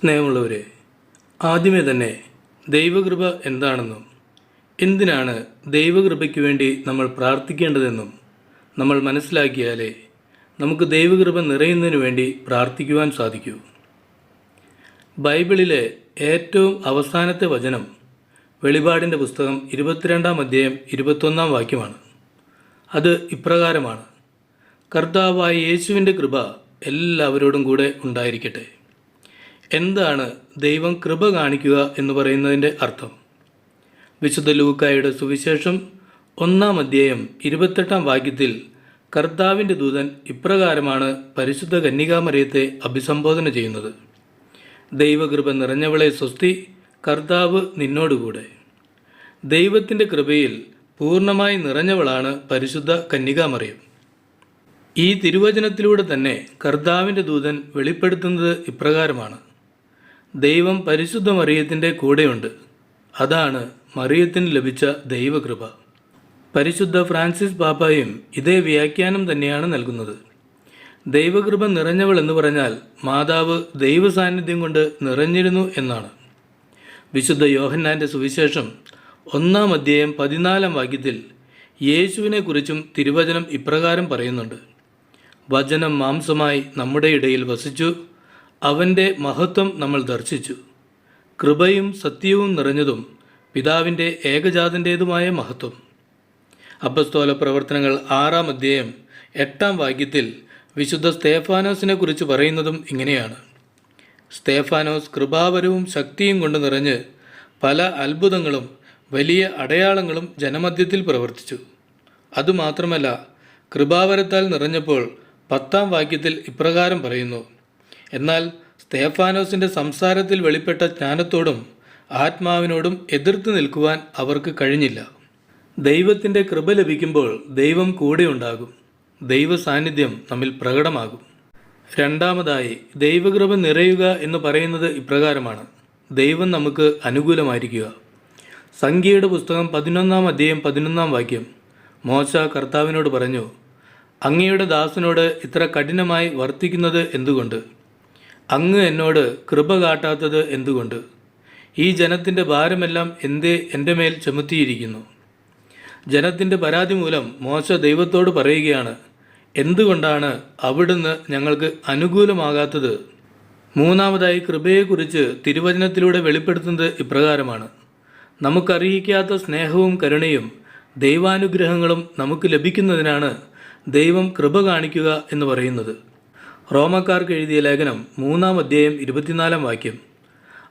സ്നേഹമുള്ളവരെ ആദ്യമേ തന്നെ ദൈവകൃപ എന്താണെന്നും എന്തിനാണ് ദൈവകൃപയ്ക്ക് വേണ്ടി നമ്മൾ പ്രാർത്ഥിക്കേണ്ടതെന്നും നമ്മൾ മനസ്സിലാക്കിയാലേ നമുക്ക് ദൈവകൃപ നിറയുന്നതിന് വേണ്ടി പ്രാർത്ഥിക്കുവാൻ സാധിക്കൂ. ബൈബിളിലെ ഏറ്റവും അവസാനത്തെ വചനം വെളിപാടിന്റെ പുസ്തകം ഇരുപത്തിരണ്ടാം അധ്യായം ഇരുപത്തൊന്നാം വാക്യമാണ്. അത് ഇപ്രകാരമാണ്. കർത്താവായ യേശുവിന്റെ കൃപ എല്ലാവരോടും കൂടെ ഉണ്ടായിരിക്കട്ടെ. എന്താണ് ദൈവം കൃപ കാണിക്കുക എന്ന് പറയുന്നതിന്റെ അർത്ഥം? വിശുദ്ധ ലൂക്കായുടെ സുവിശേഷം ഒന്നാം അധ്യായം ഇരുപത്തെട്ടാം വാക്യത്തിൽ കർത്താവിന്റെ ദൂതൻ ഇപ്രകാരമാണ് പരിശുദ്ധ കന്യകാമറിയത്തെ അഭിസംബോധന ചെയ്യുന്നത്. ദൈവകൃപ നിറഞ്ഞവളെ സ്വസ്തി കർത്താവ് നിന്നോടുകൂടെ. ദൈവത്തിന്റെ കൃപയിൽ പൂർണമായി നിറഞ്ഞവളാണ് പരിശുദ്ധ കന്യകാമറിയം. ഈ തിരുവചനത്തിലൂടെ തന്നെ കർത്താവിന്റെ ദൂതൻ വെളിപ്പെടുത്തുന്നത് ഇപ്രകാരമാണ്. ദൈവം പരിശുദ്ധ മറിയത്തിന്റെ കൂടെയുണ്ട്. അതാണ് മറിയത്തിന് ലഭിച്ച ദൈവകൃപ. പരിശുദ്ധ ഫ്രാൻസിസ് പാപ്പായും ഇതേ വ്യാഖ്യാനം തന്നെയാണ് നൽകുന്നത്. ദൈവകൃപ നിറഞ്ഞവൾ എന്ന് പറഞ്ഞാൽ മാതാവ് ദൈവ സാന്നിധ്യം കൊണ്ട് നിറഞ്ഞിരുന്നു എന്നാണ്. വിശുദ്ധ യോഹന്നാന്റെ സുവിശേഷം ഒന്നാം അധ്യായം പതിനാലാം വാക്യത്തിൽ യേശുവിനെക്കുറിച്ചും തിരുവചനം ഇപ്രകാരം പറയുന്നുണ്ട്. വചനം മാംസമായി നമ്മുടെ ഇടയിൽ വസിച്ചു അവന്റെ മഹത്വം നമ്മൾ ദർശിച്ചു. കൃപയും സത്യവും നിറഞ്ഞതും പിതാവിന്റെ ഏകജാതന്റേതുമായ മഹത്വം. അപ്പസ്തോല പ്രവർത്തനങ്ങൾ ആറാം അധ്യായം എട്ടാം വാക്യത്തിൽ വിശുദ്ധ സ്തേഫാനോസിനെ കുറിച്ച് പറയുന്നതും ഇങ്ങനെയാണ്. സ്തേഫാനോസ് കൃപാവരവും ശക്തിയും കൊണ്ട് നിറഞ്ഞ് പല അത്ഭുതങ്ങളും വലിയ അടയാളങ്ങളും ജനമധ്യത്തിൽ പ്രവർത്തിച്ചു. അതുമാത്രമല്ല കൃപാവരത്താൽ നിറഞ്ഞപ്പോൾ പത്താം വാക്യത്തിൽ ഇപ്രകാരം പറയുന്നു. എന്നാൽ സ്തേഫാനോസിന്റെ സംസാരത്തിൽ വെളിപ്പെട്ട ജ്ഞാനത്തോടും ആത്മാവിനോടും എതിർത്ത് നിൽക്കുവാൻ അവർക്ക് കഴിഞ്ഞില്ല. ദൈവത്തിന്റെ കൃപ ലഭിക്കുമ്പോൾ ദൈവം കൂടെയുണ്ടാകും ദൈവ സാന്നിധ്യം നമ്മിൽ പ്രകടമാകും. രണ്ടാമതായി ദൈവകൃപ നിറയുക എന്ന് പറയുന്നത് ഇപ്രകാരമാണ്. ദൈവം നമുക്ക് അനുകൂലമായിരിക്കുക. സംഖ്യയുടെ പുസ്തകം പതിനൊന്നാം അധ്യായം പതിനൊന്നാം വാക്യം മോശ കർത്താവിനോട് പറഞ്ഞു അങ്ങയുടെ ദാസനോട് ഇത്ര കഠിനമായി വർത്തിക്കുന്നത് എന്തുകൊണ്ട്? അങ്ങ് എന്നോട് കൃപ കാട്ടാത്തത് എന്തുകൊണ്ട്? ഈ ജനത്തിന്റെ ഭാരമെല്ലാം എന്തേ എന്റെ മേൽ ചുമത്തിയിരിക്കുന്നു? ജനത്തിന്റെ പരാതി മൂലം മോശ ദൈവത്തോട് പറയുകയാണ് എന്തുകൊണ്ടാണ് അവിടുന്ന് ഞങ്ങൾക്ക് അനുകൂലമാകാത്തത്? മൂന്നാമതായി കൃപയെക്കുറിച്ച് തിരുവചനത്തിലൂടെ വെളിപ്പെടുത്തുന്നത് ഇപ്രകാരമാണ്. നമുക്കറിയിക്കാത്ത സ്നേഹവും കരുണയും ദൈവാനുഗ്രഹങ്ങളും നമുക്ക് ലഭിക്കുന്നതിനാണ് ദൈവം കൃപ കാണിക്കുക എന്ന് പറയുന്നത്. റോമക്കാർക്ക് എഴുതിയ ലേഖനം മൂന്നാം അധ്യായം ഇരുപത്തിനാലാം വാക്യം.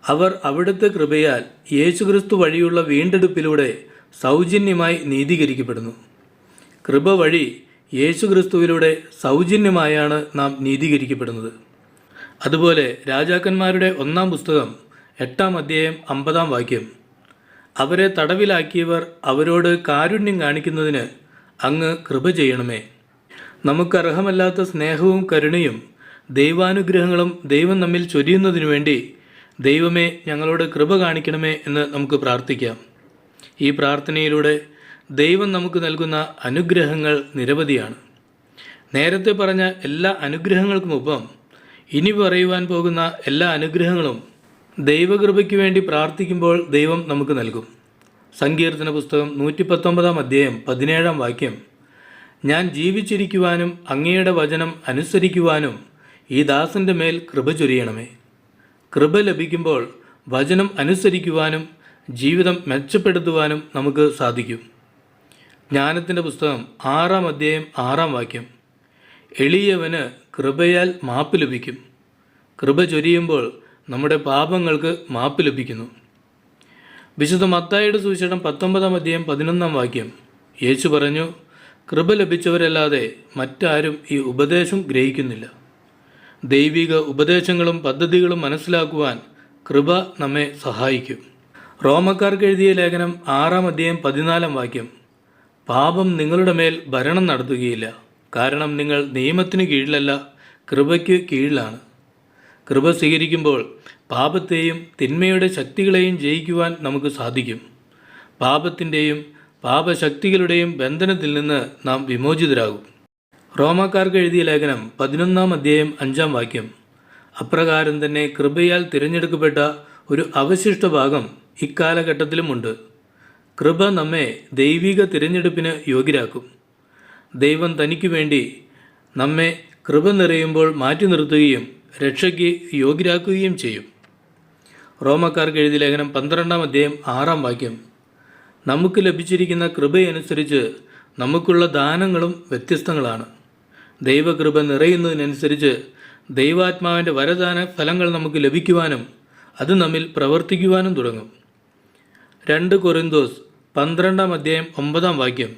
അവർ അവിടുത്തെ കൃപയാൽ യേശുക്രിസ്തു വഴിയുള്ള വീണ്ടെടുപ്പിലൂടെ സൗജന്യമായി നീതീകരിക്കപ്പെടുന്നു. കൃപ വഴി യേശുക്രിസ്തുവിലൂടെ സൗജന്യമായാണ് നാം നീതീകരിക്കപ്പെടുന്നത്. അതുപോലെ രാജാക്കന്മാരുടെ ഒന്നാം പുസ്തകം എട്ടാം അധ്യായം അമ്പതാം വാക്യം. അവരെ തടവിലാക്കിയവർ അവരോട് കാരുണ്യം കാണിക്കുന്നതിന് അങ്ങ് കൃപ ചെയ്യണമേ. നമുക്കർഹമല്ലാത്ത സ്നേഹവും കരുണയും ദൈവാനുഗ്രഹങ്ങളും ദൈവം നമ്മിൽ ചൊരിയുന്നതിനു വേണ്ടി ദൈവമേ ഞങ്ങളോട് കൃപ കാണിക്കണമേ എന്ന് നമുക്ക് പ്രാർത്ഥിക്കാം. ഈ പ്രാർത്ഥനയിലൂടെ ദൈവം നമുക്ക് നൽകുന്ന അനുഗ്രഹങ്ങൾ നിരവധിയാണ്. നേരത്തെ പറഞ്ഞ എല്ലാ അനുഗ്രഹങ്ങൾക്കുമൊപ്പം ഇനി പറയുവാൻ പോകുന്ന എല്ലാ അനുഗ്രഹങ്ങളും ദൈവകൃപയ്ക്ക് വേണ്ടി പ്രാർത്ഥിക്കുമ്പോൾ ദൈവം നമുക്ക് നൽകും. സങ്കീർത്തന പുസ്തകം നൂറ്റി പത്തൊമ്പതാം അധ്യായം പതിനേഴാം വാക്യം. ഞാൻ ജീവിച്ചിരിക്കുവാനും അങ്ങയുടെ വചനം അനുസരിക്കുവാനും ഈ ദാസന്റെ മേൽ കൃപ ചൊരിയണമേ. കൃപ ലഭിക്കുമ്പോൾ വചനം അനുസരിക്കുവാനും ജീവിതം മെച്ചപ്പെടുത്തുവാനും നമുക്ക് സാധിക്കും. ജ്ഞാനത്തിന്റെ പുസ്തകം ആറാം അധ്യായം ആറാം വാക്യം. എളിയവന് കൃപയാൽ മാപ്പ് ലഭിക്കും. കൃപ ചൊരിയുമ്പോൾ നമ്മുടെ പാപങ്ങൾക്ക് മാപ്പ് ലഭിക്കുന്നു. വിശുദ്ധ മത്തായുടെ സുവിശേഷം പത്തൊമ്പതാം അധ്യായം പതിനൊന്നാം വാക്യം. യേശു പറഞ്ഞു കൃപ ലഭിച്ചവരല്ലാതെ മറ്റാരും ഈ ഉപദേശം ഗ്രഹിക്കുന്നില്ല. ദൈവിക ഉപദേശങ്ങളും പദ്ധതികളും മനസ്സിലാക്കുവാൻ കൃപ നമ്മെ സഹായിക്കും. റോമക്കാർക്ക് എഴുതിയ ലേഖനം ആറാം അധ്യായം പതിനാലാം വാക്യം പാപം നിങ്ങളുടെ മേൽ ഭരണം നടത്തുകയില്ല. കാരണം നിങ്ങൾ നിയമത്തിന് കീഴിലല്ല കൃപയ്ക്ക് കീഴിലാണ്. കൃപ സ്വീകരിക്കുമ്പോൾ പാപത്തെയും തിന്മയുടെ ശക്തികളെയും ജയിക്കുവാൻ നമുക്ക് സാധിക്കും. പാപത്തിന്റെയും പാപശക്തികളുടെയും ബന്ധനത്തിൽ നിന്ന് നാം വിമോചിതരാകും. റോമാക്കാർക്ക് എഴുതിയ ലേഖനം പതിനൊന്നാം അധ്യായം അഞ്ചാം വാക്യം. അപ്രകാരം തന്നെ കൃപയാൽ തിരഞ്ഞെടുക്കപ്പെട്ട ഒരു അവശിഷ്ട ഭാഗം ഇക്കാലഘട്ടത്തിലുമുണ്ട് കൃപ നമ്മെ ദൈവിക തിരഞ്ഞെടുപ്പിന് യോഗ്യരാക്കും. ദൈവം തനിക്ക് വേണ്ടി നമ്മെ കൃപ നിറയുമ്പോൾ മാറ്റി നിർത്തുകയും രക്ഷയ്ക്ക് യോഗ്യരാക്കുകയും ചെയ്യും. റോമക്കാർക്ക് എഴുതിയ ലേഖനം പന്ത്രണ്ടാം അധ്യായം ആറാം വാക്യം. നമുക്ക് ലഭിച്ചിരിക്കുന്ന കൃപയനുസരിച്ച് നമുക്കുള്ള ദാനങ്ങളും വ്യത്യസ്തങ്ങളാണ്. ദൈവകൃപ നിറയുന്നതിനനുസരിച്ച് ദൈവാത്മാവിന്റെ വരദാന ഫലങ്ങൾ നമുക്ക് ലഭിക്കുവാനും അത് നമ്മിൽ പ്രവർത്തിക്കുവാനും തുടങ്ങും. രണ്ട് കൊറിന്തോസ് പന്ത്രണ്ടാം അധ്യായം ഒമ്പതാം വാക്യം.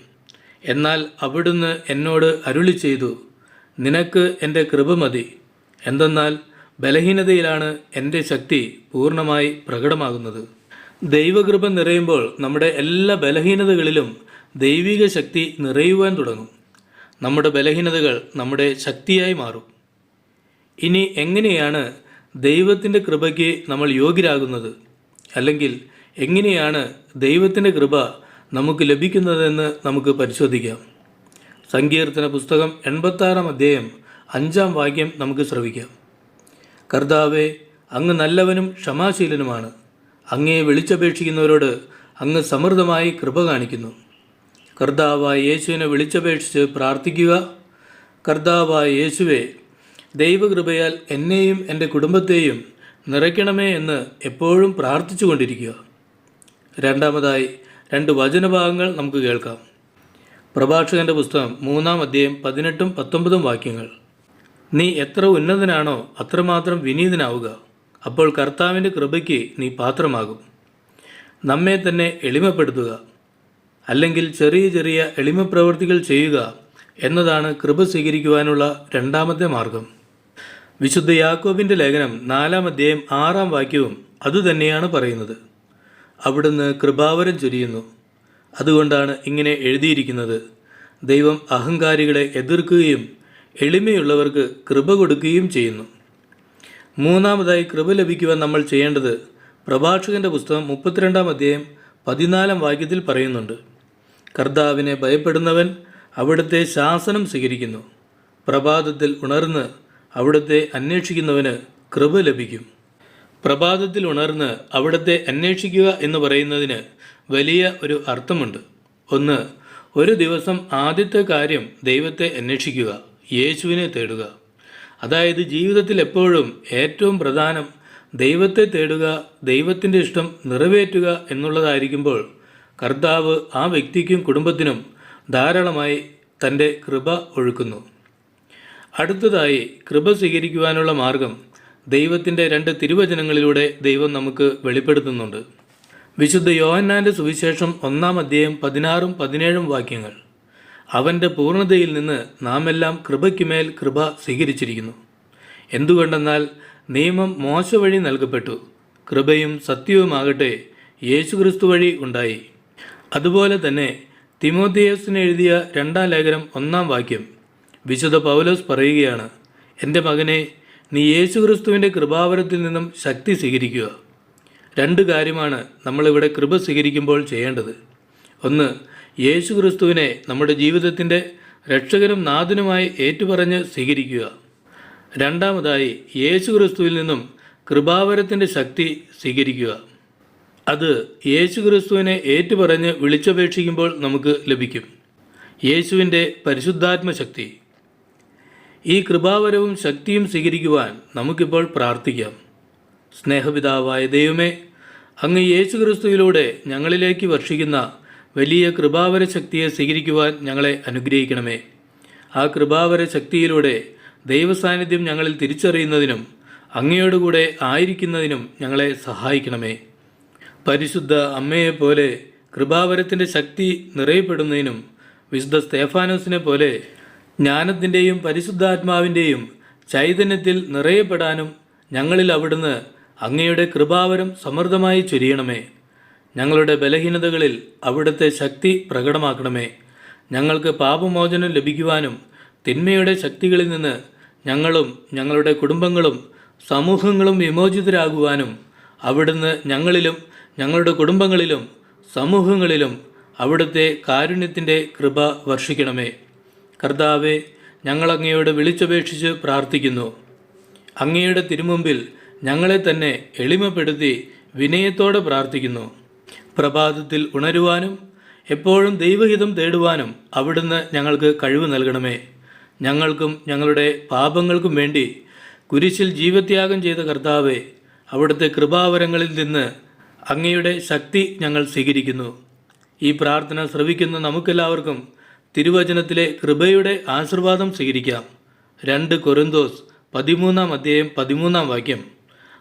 എന്നാൽ അവിടുന്ന് എന്നോട് അരുളി ചെയ്തു നിനക്ക് എന്റെ കൃപ മതി. എന്തെന്നാൽ ബലഹീനതയിലാണ് എന്റെ ശക്തി പൂർണമായി പ്രകടമാകുന്നത്. ദൈവകൃപ നിറയുമ്പോൾ നമ്മുടെ എല്ലാ ബലഹീനതകളിലും ദൈവിക ശക്തി നിറയുവാൻ തുടങ്ങും. നമ്മുടെ ബലഹീനതകൾ നമ്മുടെ ശക്തിയായി മാറും. ഇനി എങ്ങനെയാണ് ദൈവത്തിന്റെ കൃപയ്ക്ക് നമ്മൾ യോഗ്യരാകുന്നത്? അല്ലെങ്കിൽ എങ്ങനെയാണ് ദൈവത്തിന്റെ കൃപ നമുക്ക് ലഭിക്കുന്നതെന്ന് നമുക്ക് പരിശോധിക്കാം. സങ്കീർത്തന പുസ്തകം എൺപത്താറാം അധ്യായം അഞ്ചാം വാക്യം നമുക്ക് ശ്രവിക്കാം. കർത്താവെ അങ്ങ് നല്ലവനും ക്ഷമാശീലനുമാണ്. അങ്ങയെ വിളിച്ചപേക്ഷിക്കുന്നവരോട് അങ്ങ് സമൃദ്ധമായി കൃപ കാണിക്കുന്നു. കർത്താവായ യേശുവിനെ വിളിച്ചപേക്ഷിച്ച് പ്രാർത്ഥിക്കുക. കർത്താവായ യേശുവെ ദൈവകൃപയാൽ എന്നെയും എന്റെ കുടുംബത്തെയും നിറയ്ക്കണമേ എന്ന് എപ്പോഴും പ്രാർത്ഥിച്ചു കൊണ്ടിരിക്കുക രണ്ടാമതായി രണ്ട് വചനഭാഗങ്ങൾ നമുക്ക് കേൾക്കാം. പ്രഭാഷകന്റെ പുസ്തകം മൂന്നാം അധ്യായം പതിനെട്ടും പത്തൊമ്പതും വാക്യങ്ങൾ. നീ എത്ര ഉന്നതനാണോ അത്രമാത്രം വിനീതനാവുക. അപ്പോൾ കർത്താവിന്റെ കൃപയ്ക്ക് നീ പാത്രമാകും. നമ്മെ തന്നെ എളിമപ്പെടുത്തുക. അല്ലെങ്കിൽ ചെറിയ ചെറിയ എളിമ പ്രവൃത്തികൾ ചെയ്യുക എന്നതാണ് കൃപ സ്വീകരിക്കുവാനുള്ള രണ്ടാമത്തെ മാർഗം. വിശുദ്ധ യാക്കോബിന്റെ ലേഖനം നാലാം അധ്യായം ആറാം വാക്യവും അതുതന്നെയാണ് പറയുന്നത്. അവിടുന്ന് കൃപാവരം ചൊരിയുന്നു. അതുകൊണ്ടാണ് ഇങ്ങനെ എഴുതിയിരിക്കുന്നത്. ദൈവം അഹങ്കാരികളെ എതിർക്കുകയും എളിമയുള്ളവർക്ക് കൃപ കൊടുക്കുകയും ചെയ്യുന്നു. മൂന്നാമതായി കൃപ ലഭിക്കുവാൻ നമ്മൾ ചെയ്യേണ്ടത് പ്രഭാഷകന്റെ പുസ്തകം മുപ്പത്തിരണ്ടാം അധ്യായം പതിനാലാം വാക്യത്തിൽ പറയുന്നുണ്ട്. കർത്താവിനെ ഭയപ്പെടുന്നവൻ അവിടുത്തെ ശാസനം സ്വീകരിക്കുന്നു. പ്രഭാതത്തിൽ ഉണർന്ന് അവിടുത്തെ അന്വേഷിക്കുന്നവന് കൃപ ലഭിക്കും. പ്രഭാതത്തിൽ ഉണർന്ന് അവിടുത്തെ അന്വേഷിക്കുക എന്ന് പറയുന്നതിന് വലിയ ഒരു അർത്ഥമുണ്ട്. ഒന്ന് ഒരു ദിവസം ആദ്യത്തെ കാര്യം ദൈവത്തെ അന്വേഷിക്കുക യേശുവിനെ തേടുക. അതായത് ജീവിതത്തിൽ എപ്പോഴും ഏറ്റവും പ്രധാനം ദൈവത്തെ തേടുക ദൈവത്തിന്റെ ഇഷ്ടം നിറവേറ്റുക എന്നുള്ളതായിരിക്കുമ്പോൾ കർത്താവ് ആ വ്യക്തിക്കും കുടുംബത്തിനും ധാരാളമായി തന്റെ കൃപ ഒഴുക്കുന്നു. അടുത്തതായി കൃപ സ്വീകരിക്കുവാനുള്ള മാർഗം ദൈവത്തിന്റെ രണ്ട് തിരുവചനങ്ങളിലൂടെ ദൈവം നമുക്ക് വെളിപ്പെടുത്തുന്നുണ്ട്. വിശുദ്ധ യോഹന്നാന്റെ സുവിശേഷം ഒന്നാം അധ്യായം പതിനാറും പതിനേഴും വാക്യങ്ങൾ. അവന്റെ പൂർണതയിൽ നിന്ന് നാമെല്ലാം കൃപയ്ക്കുമേൽ കൃപ സ്വീകരിച്ചിരിക്കുന്നു. എന്തുകൊണ്ടെന്നാൽ നിയമം മോശ വഴി നൽകപ്പെട്ടു. കൃപയും സത്യവുമാകട്ടെ യേശുക്രിസ്തു വഴി ഉണ്ടായി. അതുപോലെ തന്നെ തിമോത്തിയോസിന് എഴുതിയ രണ്ടാം ലേഖനം ഒന്നാം വാക്യം വിശുദ്ധ പൗലോസ് പറയുകയാണ് എന്റെ മകനെ നീ യേശുക്രിസ്തുവിന്റെ കൃപാവരത്തിൽ നിന്നും ശക്തി സ്വീകരിക്കുക. രണ്ട് കാര്യമാണ് നമ്മളിവിടെ കൃപ സ്വീകരിക്കുമ്പോൾ ചെയ്യേണ്ടത്. ഒന്ന് യേശു ക്രിസ്തുവിനെ നമ്മുടെ ജീവിതത്തിന്റെ രക്ഷകനും നാഥനുമായി ഏറ്റുപറഞ്ഞ് സ്വീകരിക്കുക. രണ്ടാമതായി യേശു ക്രിസ്തുവിൽ നിന്നും കൃപാവരത്തിന്റെ ശക്തി സ്വീകരിക്കുക. അത് യേശു ക്രിസ്തുവിനെ ഏറ്റുപറഞ്ഞ് വിളിച്ചപേക്ഷിക്കുമ്പോൾ നമുക്ക് ലഭിക്കും. യേശുവിന്റെ പരിശുദ്ധാത്മശക്തി ഈ കൃപാവരവും ശക്തിയും സ്വീകരിക്കുവാൻ നമുക്കിപ്പോൾ പ്രാർത്ഥിക്കാം. സ്നേഹപിതാവായ ദൈവമേ അങ്ങ് യേശു ക്രിസ്തുവിലൂടെ ഞങ്ങളിലേക്ക് വർഷിക്കുന്ന വലിയ കൃപാവര ശക്തിയെ സ്വീകരിക്കുവാൻ ഞങ്ങളെ അനുഗ്രഹിക്കണമേ. ആ കൃപാവര ശക്തിയിലൂടെ ദൈവസാന്നിധ്യം ഞങ്ങളിൽ തിരിച്ചറിയുന്നതിനും അങ്ങയോടുകൂടെ ആയിരിക്കുന്നതിനും ഞങ്ങളെ സഹായിക്കണമേ. പരിശുദ്ധ അമ്മയെപ്പോലെ കൃപാവരത്തിന്റെ ശക്തി നിറയപ്പെടുന്നതിനും വിശുദ്ധ സ്തേഫാനോസിനെ പോലെ ജ്ഞാനത്തിന്റെയും പരിശുദ്ധാത്മാവിന്റെയും ചൈതന്യത്തിൽ നിറയപ്പെടാനും ഞങ്ങളിൽ അവിടുന്ന് അങ്ങയുടെ കൃപാവരം സമൃദ്ധമായി ചൊരിയണമേ. ഞങ്ങളുടെ ബലഹീനതകളിൽ അവിടുത്തെ ശക്തി പ്രകടമാക്കണമേ. ഞങ്ങൾക്ക് പാപമോചനം ലഭിക്കുവാനും തിന്മയുടെ ശക്തികളിൽ നിന്ന് ഞങ്ങളും ഞങ്ങളുടെ കുടുംബങ്ങളും സമൂഹങ്ങളും വിമോചിതരാകുവാനും അവിടുന്ന് ഞങ്ങളിലും ഞങ്ങളുടെ കുടുംബങ്ങളിലും സമൂഹങ്ങളിലും അവിടുത്തെ കാരുണ്യത്തിന്റെ കൃപ വർഷിക്കണമേ. കർത്താവെ ഞങ്ങളങ്ങയോട് വിളിച്ചപേക്ഷിച്ച് പ്രാർത്ഥിക്കുന്നു. അങ്ങയുടെ തിരുമുമ്പിൽ ഞങ്ങളെ തന്നെ എളിമപ്പെടുത്തി വിനയത്തോടെ പ്രാർത്ഥിക്കുന്നു. പ്രഭാതത്തിൽ ഉണരുവാനും എപ്പോഴും ദൈവഹിതം തേടുവാനും അവിടുന്ന് ഞങ്ങൾക്ക് കഴിവ് നൽകണമേ. ഞങ്ങൾക്കും ഞങ്ങളുടെ പാപങ്ങൾക്കും വേണ്ടി കുരിശിൽ ജീവത്യാഗം ചെയ്ത കർത്താവെ അവിടുത്തെ കൃപാവരങ്ങളിൽ നിന്ന് അങ്ങയുടെ ശക്തി ഞങ്ങൾ സ്വീകരിക്കുന്നു. ഈ പ്രാർത്ഥന ശ്രവിക്കുന്ന നമുക്കെല്ലാവർക്കും തിരുവചനത്തിലെ കൃപയുടെ ആശീർവാദം സ്വീകരിക്കാം. രണ്ട് കൊരന്തോസ് പതിമൂന്നാം അധ്യായം പതിമൂന്നാം വാക്യം.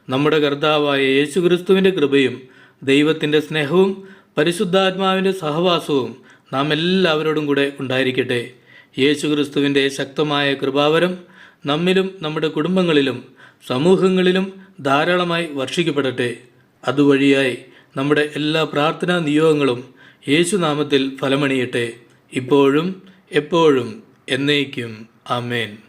നമ്മുടെ കർത്താവായ യേശുക്രിസ്തുവിന്റെ കൃപയും ദൈവത്തിന്റെ സ്നേഹവും പരിശുദ്ധാത്മാവിന്റെ സഹവാസവും നാം എല്ലാവരോടും കൂടെ ഉണ്ടായിരിക്കട്ടെ. യേശുക്രിസ്തുവിന്റെ ശക്തമായ കൃപാവരം നമ്മിലും നമ്മുടെ കുടുംബങ്ങളിലും സമൂഹങ്ങളിലും ധാരാളമായി വർഷിക്കപ്പെടട്ടെ. അതുവഴിയായി നമ്മുടെ എല്ലാ പ്രാർത്ഥനാ നിയോഗങ്ങളും യേശുനാമത്തിൽ ഫലമണിയട്ടെ. ഇപ്പോഴും എപ്പോഴും എന്നേക്കും. ആമേൻ.